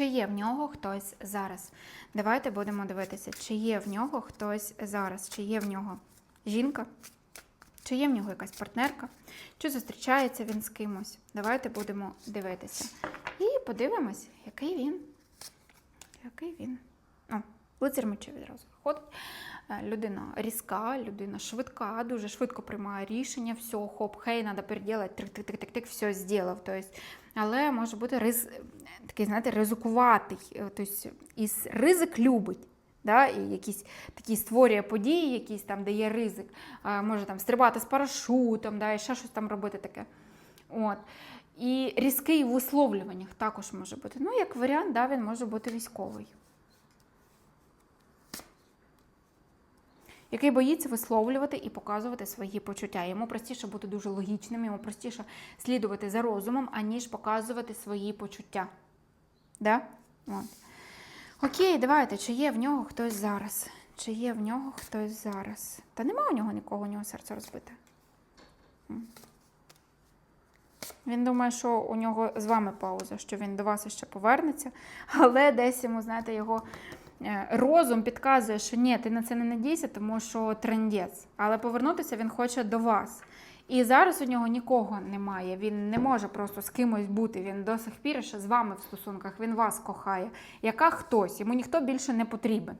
Чи є в нього хтось зараз? Давайте будемо дивитися, чи є в нього хтось зараз, чи є в нього жінка, чи є в нього якась партнерка, чи зустрічається він з кимось. Давайте будемо дивитися. І подивимось, який він. Який він. О, лицар мечів відразу виходить. Е, Людина різка, людина швидка, дуже швидко приймає рішення, все, хоп, хей, треба переділати, тик-тик-тик-тик, все зробив. Тобто, але може бути риз, такий, знаєте, ризикуватий. е, Тобто, із ризик любить. Да, і якісь такі створює події, якісь там, де ризик, а, може там стрибати з парашутом, да, і ще щось там робити таке. От. І різкий в висловлюваннях також може бути. Ну, як варіант, да, він може бути військовий. Який боїться висловлювати і показувати свої почуття. Йому простіше бути дуже логічним, йому простіше слідувати за розумом, аніж показувати свої почуття. Да? От. Окей, давайте, чи є в нього хтось зараз? Чи є в нього хтось зараз? Та нема у нього нікого, у нього серце розбите. Він думає, що у нього з вами пауза, що він до вас ще повернеться, але десь йому, знаєте, його розум підказує, що ні, ти на це не надійся, тому що трендець. Але повернутися він хоче до вас. І зараз у нього нікого немає. Він не може просто з кимось бути. Він до сих пір ще з вами в стосунках, він вас кохає. Яка хтось, йому ніхто більше не потрібен.